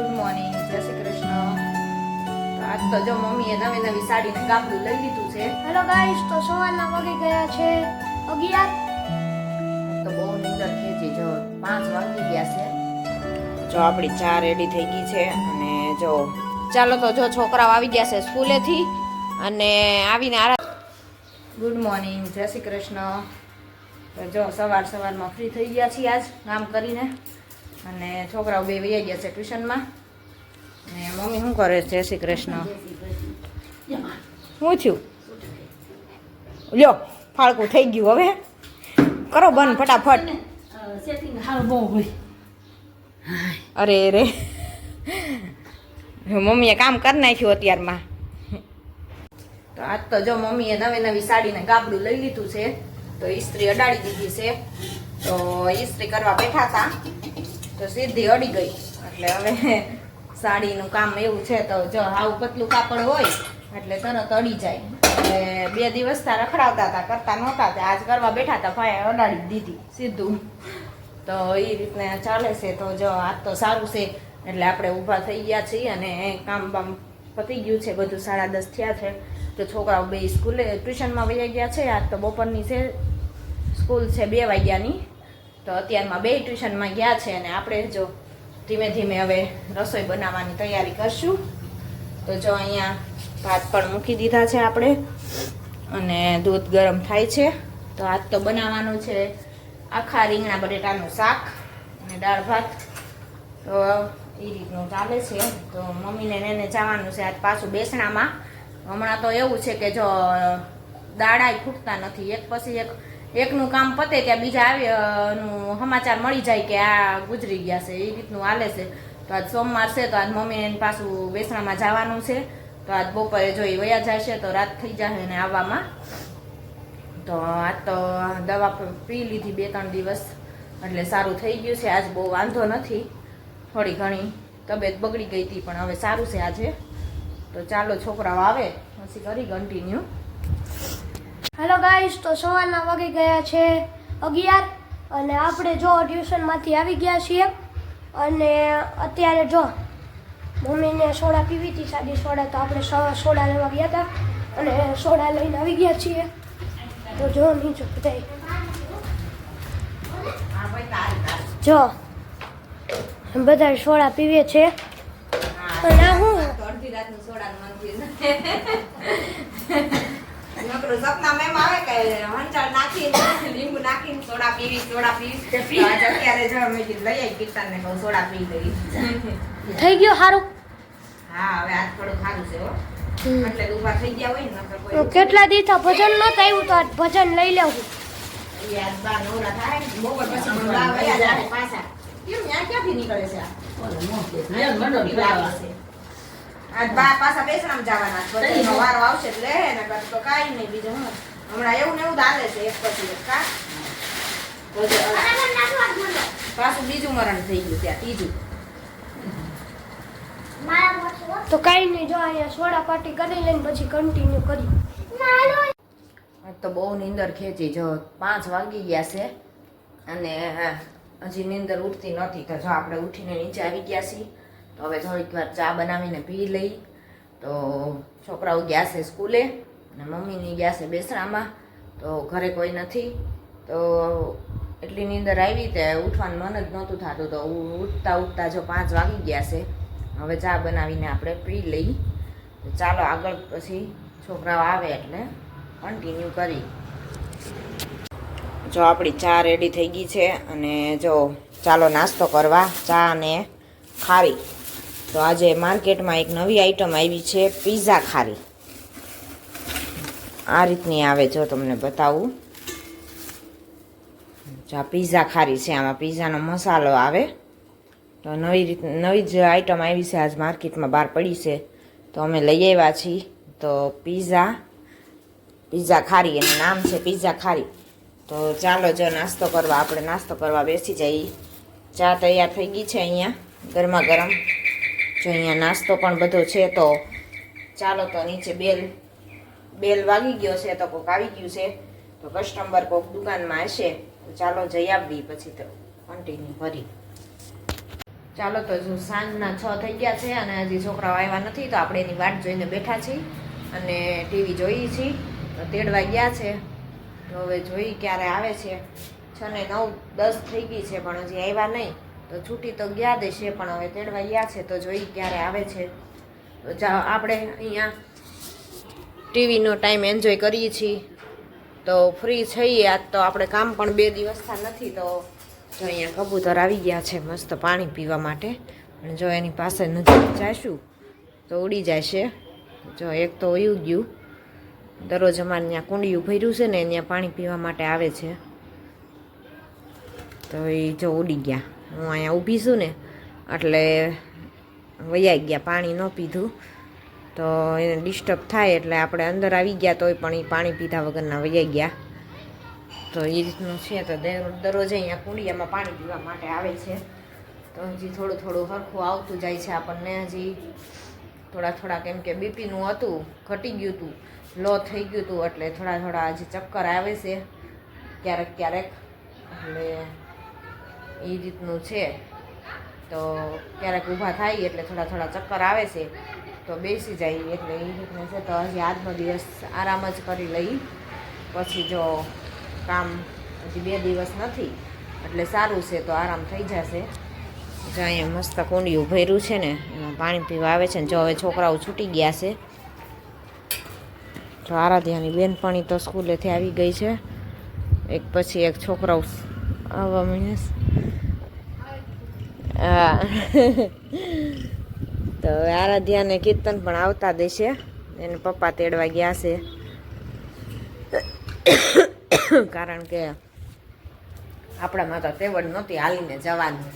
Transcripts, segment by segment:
Good morning જય શ્રી કૃષ્ણ. તો આજ તો જો મમ્મીએ નવી નવી સાડીને કાપડું લઈ લીધું છે. હેલો ગાઈસ તો સવારના વાગી ગયા છે અગિયાર. તો બહુ નીંદર ખેંચી જો પાંચ વાગી ગયા છે. જો આપણી ચા રેડી થઈ ગઈ છે અને જો ચાલો તો જો છોકરાઓ આવી ગયા છે સ્કૂલેથી અને આવીને આરા ગુડ મોર્નિંગ જય શ્રી કૃષ્ણ. તો જો સવાર સવારમાં ફ્રી થઈ ગયા છીએ આજ કામ કરીને. અને છોકરાઓ બે વૈયા ગયા છે ટ્યુશનમાં. ને મમ્મી શું કરે છે? શ્રી કૃષ્ણ. શું થયું લ્યો, ફાળકું થઈ ગયું હવે. કરો બંધ ફટાફટ. અરે રે મમ્મીએ કામ કરી નાખ્યું અત્યારમાં. તો આજ તો જો મમ્મીએ નવી નવી સાડીને ગાબડું લઈ લીધું છે. તો ઇસ્ત્રી અડાડી દીધી છે. તો ઇસ્ત્રી કરવા બેઠા હતા. તો સીધી અડી ગઈ. એટલે હવે સાડીનું કામ એવું છે તો જો આવું પતલું કાપડ હોય, એટલે તરત અડી જાય. એટલે બે દિવસ ત્યાં રખડાવતા હતા, કરતા નહોતા આજ કરવા બેઠા હતા, ભાઈ અડાડી દીધી, સીધું. તો એ રીતના ચાલે છે તો જો આજ તો સારું છે. એટલે આપણે ઊભા થઈ ગયા છીએ અને કામ બામ પતી ગયું છે, બધું સાડા દસ થયા છે. તો છોકરાઓ બે સ્કૂલે, ટ્યુશનમાં વહી ગયા છે. આજ તો બપોરની છે, સ્કૂલ છે બે વાગ્યાની. તો અત્યારમાં બે ટ્યુશનમાં ગયા છે અને આપણે જો ધીમે ધીમે હવે રસોઈ બનાવવાની તૈયારી કરશું. તો જો અહીંયા ભાત પણ મૂકી દીધા છે આપણે અને દૂધ ગરમ થાય છે. તો આજ તો બનાવવાનું છે આખા રીંગણા બટેટાનું શાક અને દાળ ભાત. તો એ રીતનું ચાલે છે. તો મમ્મીને એને જવાનું છે આજ પાછું બેસણામાં. હમણાં તો એવું છે કે જો દાડાય ફૂટતા નથી. એક પછી એક એકનું કામ પતે ત્યાં બીજા આવે સમાચાર મળી જાય કે આ ગુજરી ગયા છે, એ રીતનું હાલે છે. તો આજ સોમવાર છે, તો આજ મમ્મીને એને પાછું વેસણામાં જવાનું છે. તો આજ બપોરે જોઈ વયા જશે, તો રાત થઈ જશે એને આવવામાં. તો આજ તો દવા પી લીધી બે ત્રણ દિવસ, એટલે સારું થઈ ગયું છે. આજ બહુ વાંધો નથી. થોડી ઘણી તબિયત બગડી ગઈ હતી, પણ હવે સારું છે આજે. તો ચાલો, છોકરાઓ આવે. પછી કરી કન્ટિન્યુ હેલો ગાઈસ તો સવારના વાગી ગયા છે અગિયાર અને આપણે જો ટ્યુશનમાંથી આવી ગયા છીએ અને અત્યારે જો મમ્મીને સોડા પીવી હતી, સાદી સોડા, તો આપણે સોડા લેવા ગયા હતા અને સોડા લઈને આવી ગયા છીએ. તો જો નીચે બધાય. જો બધા સોડા પીવે છે. અને હું? અડધી રાતનું સપનામાં એમ આવે કે હંચાળ નાખીને લીંબુ નાખીને સોડા પીવી સોડા પીવી. અત્યારે જો મેં કીધું લઈ આવી કીર્તનને કહું સોડા પી લઈ થઈ ગયો સારું હા હવે આ થોડું સારું છે હો. એટલે ઊભા થઈ ગયા હોય ને કોઈ કેટલા દિવસ ભજન ન થયું તો ભજન લઈ લેવું. યાદ બા નવરા થાય ને બપોર પછી બા પાછા. કેમ ન્યા ક્યાંથી નીકળે છે આ? આજ બા પાછા બેસણામાં જવાના છે. બધાયનો વારો આવશે એટલે લે ને કર તો કાંઈ નહીં. બીજું હું? હમણાં એવું ને એવું હાલે છે એક પછી એક. કા બધે પાછું બીજું મરણ થઈ ગયું ત્યાં ત્રીજું. તો કાંઈ નહીં જો અહીંયા સોડા પાટી કરી લઈને પછી કન્ટિન્યુ કરી. આજ તો બહુ નીંદર ખેંચી. જો પાંચ વાગી ગયા છે અને હજી નીંદર ઉઠતી નહોતી. તો જો આપણે ઉઠીને નીચે આવી ગયા છીએ. હવે થોડીક વાર ચા બનાવીને પી લઈ. તો છોકરાઓ ગયા છે સ્કૂલે અને મમ્મીની ગયા છે બેસણામાં તો ઘરે કોઈ નથી. તો એટલી નીંદર આવી તે ઉઠવાનું મન જ નહોતું થતું. તો ઉઠતા ઉઠતા જો પાંચ વાગી ગયા છે. હવે ચા બનાવીને આપણે પી લઈ. ચાલો આગળ પછી છોકરાઓ આવે એટલે કન્ટિન્યુ કરી. જો આપણી ચા રેડી થઈ ગઈ છે અને જો ચાલો નાસ્તો કરવા ચા અને ખારી. તો આજે માર્કેટમાં એક નવી આઈટમ આવી છે પીઝા ખારી. આ રીતની આવે જો તમને બતાવું. જો આ પીઝા ખારી છે, આમાં પીઝાનો મસાલો આવે. તો નવી રીત, નવી જ આઈટમ આવી છે, આજ માર્કેટમાં બહાર પડી છે. તો અમે લઈ આવ્યા છીએ. તો પીઝા પીઝા ખારી, એનું નામ છે પીઝા ખારી. તો ચાલો જો નાસ્તો કરવા, આપણે નાસ્તો કરવા બેસી જઈએ. ચા તૈયાર થઈ ગઈ છે અહીંયા, ગરમા ગરમ. જો અહીંયા નાસ્તો પણ બધો છે તો ચાલો તો નીચે બેલ બેલ વાગી ગયો છે તો કોક આવી ગયું છે. તો કસ્ટમર કોક દુકાનમાં હશે. તો ચાલો જઈ આવવી પછી તો કન્ટિન્યુ કરી ચાલો તો જો સાંજના છ થઈ ગયા છે અને હજી છોકરાઓ આવ્યા નથી તો આપણે એની વાટ જોઈને બેઠા છીએ અને ટીવી જોઈએ છીએ. તો તેડવા ગયા છે. તો હવે જોઈ ક્યારે આવે છે. છ ને નવ, દસ થઈ ગઈ છે પણ હજી આવ્યા નહીં. તો છૂટી તો ગયા દેશે, પણ હવે તેડવા ગયા છે તો જોઈ ક્યારે આવે છે. તો જા, આપણે અહીંયા ટીવીનો ટાઈમ એન્જોય કરીએ છીએ. તો ફ્રી છીએ, આજ તો આપણે કામ પણ બે દિવસના નથી, તો જો અહીંયા કબૂતર આવી ગયા છે મસ્ત પાણી પીવા માટે. અને જો એની પાસે નજીક જઈશું તો ઉડી જાય છે જો એક તો ઉયું ગયું. દરરોજ અમારે ત્યાં કુંડિયું ભર્યું છે ને ત્યાં પાણી પીવા માટે આવે છે. તો એ જો ઉડી ગયા. હું અહીંયા ઊભી છું ને, એટલે વૈયાઈ ગયા, પાણી ન પીધું. તો એને ડિસ્ટર્બ થાય એટલે આપણે અંદર આવી ગયા તોય પણ એ પાણી પીધા વગરના વૈયાઈ ગયા. તો એ રીતનું છે તો દર- દરરોજ અહીંયા કુંડિયામાં પાણી પીવા માટે આવે છે. તો હજી થોડું થોડું સરખું આવતું જાય છે આપણને હજી. થોડા થોડા કેમ કે બીપીનું હતું, ઘટી ગયું હતું લો થઈ ગયું હતું એટલે થોડા થોડા હજી ચક્કર આવે છે, ક્યારેક ક્યારેક. એટલે એ રીતનું છે. તો ક્યારેક ઊભા થાય એટલે થોડા થોડા ચક્કર આવે છે. તો બેસી જાય એટલે એ રીતનું છે. તો હજી આજનો દિવસ આરામ જ કરી લઈ. પછી જો કામ હજી બે દિવસ નથી, એટલે સારું છે તો આરામ થઈ જશે. જો અહીંયા મસ્ત કુંડિયું ભર્યું છે ને, એમાં પાણી પીવા આવે છે ને, જો હવે છોકરાઓ છૂટી ગયા છે. તો આરાધ્યાની બેનપણી તો સ્કૂલેથી આવી ગઈ છે. એક પછી એક છોકરાઓ આવવા મીન્સ હા તો હવે આરાધ્યાને કીર્તન પણ આવતા દેશે. એને પપ્પા તેડવા ગયા છે. કારણ કે આપણામાં તો તેવડ નહોતી હાલીને જવાની.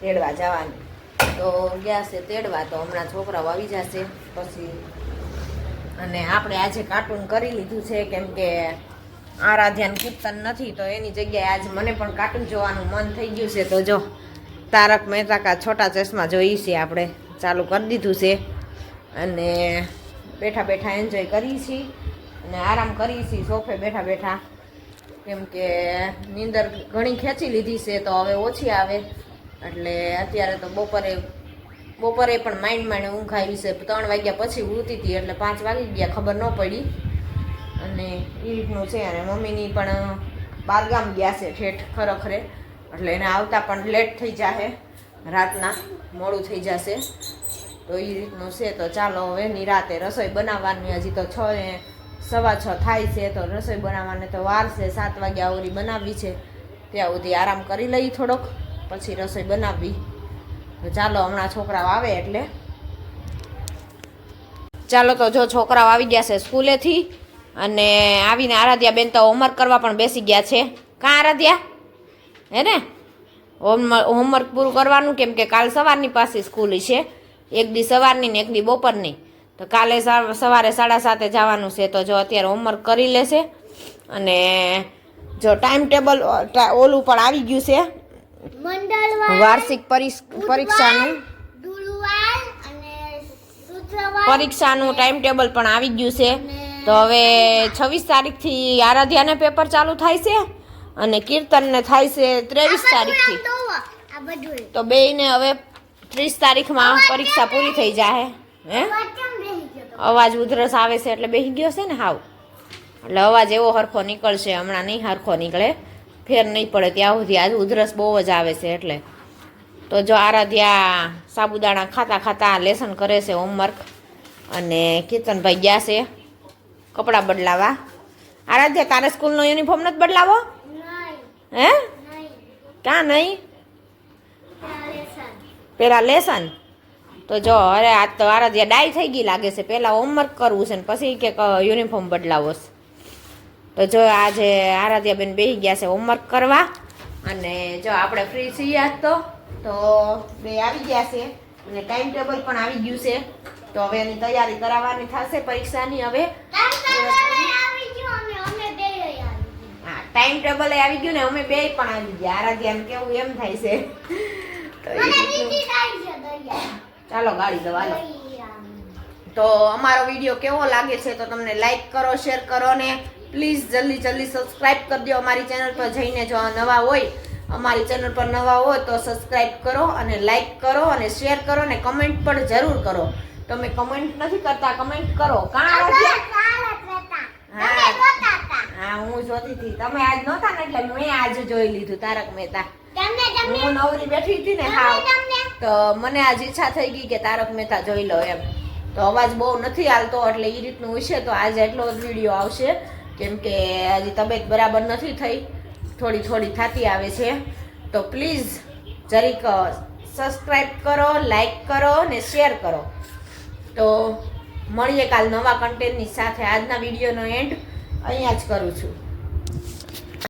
તેડવા જવાની. તો ગયા છે તેડવા, તો હમણાં છોકરાઓ આવી જશે. પછી અને આપણે આજે કાર્ટૂન કરી લીધું છે, કેમ કે આરાધ્યાન કીર્તન નથી, તો એની જગ્યાએ આજ મને પણ કાર્ટૂન જોવાનું મન થઈ ગયું છે. તો જો, તારક મહેતા કા છોટા ચશ્મા જોઈએ છીએ આપણે. ચાલુ કરી દીધું છે. અને બેઠા બેઠા એન્જોય કરીએ છીએ અને આરામ કરીએ છીએ સોફે બેઠા બેઠા. કેમ કે નીંદર ઘણી ખેંચી લીધી છે, તો હવે ઓછી આવે. એટલે અત્યારે તો બપોરે બપોરે પણ માઇન્ડ માઇન્ડ ઊંઘ આવી છે. ત્રણ વાગ્યા પછી ઉતી હતી, એટલે પાંચ વાગી ગયા, ખબર ન પડી. અને એ રીતનું છે અને મમ્મીની પણ બારગામ ગયા છે ઠેઠ ખરેખરે. એટલે એને આવતા પણ લેટ થઈ જશે રાતના મોડું થઈ જશે. તો એ રીતનું છે, તો ચાલો હવે નિરાતે રસોઈ બનાવવાની. હજી તો છ સવા છ થાય છે, તો રસોઈ બનાવવાની તો વાર છે, સાત વાગ્યા આવરી બનાવવી છે. ત્યાં સુધી આરામ કરી લઈ થોડોક, પછી રસોઈ બનાવવી. તો ચાલો, હમણાં છોકરાઓ આવે એટલે. ચાલો તો જો છોકરાઓ આવી ગયા છે સ્કૂલેથી અને આવીને આરાધ્યા બેન તો હોમવર્ક કરવા પણ બેસી ગયા છે. કાં આરાધ્યા? હે ને? હોમવર્ક હોમવર્ક પૂરું કરવાનું કેમ કે કાલ સવારની પાસે સ્કૂલ છે. એક દી સવારની ને એક દી બપોરની. તો કાલે સવારે સાડા સાતે જવાનું છે. તો જો અત્યારે હોમવર્ક કરી લેશે. અને જો ટાઈમ ટેબલ ઓલું પણ આવી ગયું છે. વાર્ષિક પરીક્ષ- પરીક્ષાનું. પરીક્ષાનું ટાઈમ ટેબલ પણ આવી ગયું છે. તો હવે છવ્વીસ તારીખથી આરાધ્યાને પેપર ચાલુ થાય છે અને કીર્તનને થાય છે ત્રેવીસ તારીખથી. તો બેયને હવે ત્રીસ તારીખમાં પરીક્ષા પૂરી થઈ જાય હે? અવાજ ઉધરસ આવે છે એટલે બેસી ગયો છે ને હાવ. એટલે અવાજ એવો હરખો નીકળશે હમણાં નહીં હરખો નીકળે. ફેર નહીં પડે ત્યાં સુધી આજ ઉધરસ બહુ જ આવે છે એટલે. તો જો આરાધ્યા સાબુદાણા ખાતા ખાતા લેસન કરે છે હોમવર્ક અને કીર્તનભાઈ ગયા છે. કપડાં બદલાવા? આરાધ્યા તારે સ્કૂલનો યુનિફોર્મ નથી બદલાવો? હે? ક્યાં નહીં? પેલા લેસન. તો જો અરે આજ તો આરાધ્યા ડાય થઈ ગઈ લાગે છે. પહેલાં હોમવર્ક કરવું છે ને પછી કે યુનિફોર્મ બદલાવો છે. તો જો આજે આરાધ્યાબેન બેસી ગયા છે હોમવર્ક કરવા. અને જો આપણે ફ્રી છીએ આજ તો. તો બે આવી ગયા છે. અને ટાઈમ ટેબલ પણ આવી ગયું છે. તો હવે એની તૈયારી કરાવવાની થશે પરીક્ષાની હવે. ટાઈમ ટેબલ આવી ગયું ને અમે બે પણ આવી ગયા. આરાધ્યાને કેવું એમ થાય છે. ચાલો ગાડી દવા તો અમારો વીડિયો કેવો લાગે છે તો તમને લાઈક કરો શેર કરો ને પ્લીઝ જલ્દી જલ્દી સબસ્ક્રાઈબ કરી દો અમારી ચેનલ પર જઈને જો નવા હોય. અમારી ચેનલ પર નવા હોય તો સબસ્ક્રાઈબ કરો અને લાઈક કરો અને શેર કરો અને કમેન્ટ પણ જરૂર કરો. તમે કમેન્ટ નથી કરતા કમેન્ટ કરો. હા. હું જોતી હતી. તમે આજ નહોતા ને એટલે મેં આજે જોઈ લીધું તારક મહેતા. હું નવરી બેઠી હતી ને હા. તો મને આજ ઈચ્છા થઈ ગઈ કે તારક મહેતા જોઈ લો એમ. તો અવાજ બહુ નથી હાલતો એટલે એ રીતનું હશે તો આજે એટલો જ વીડિયો આવશે. કેમ કે હજી તબિયત બરાબર નથી થઈ. થોડી થોડી થતી આવે છે. તો પ્લીઝ જરીક સબસ્ક્રાઈબ કરો લાઈક કરો ને શેર કરો. તો મળીએ કાલ નવા કન્ટેન્ટની સાથે. આજના વિડીયોનો એન્ડ અહીંયા જ કરું છું.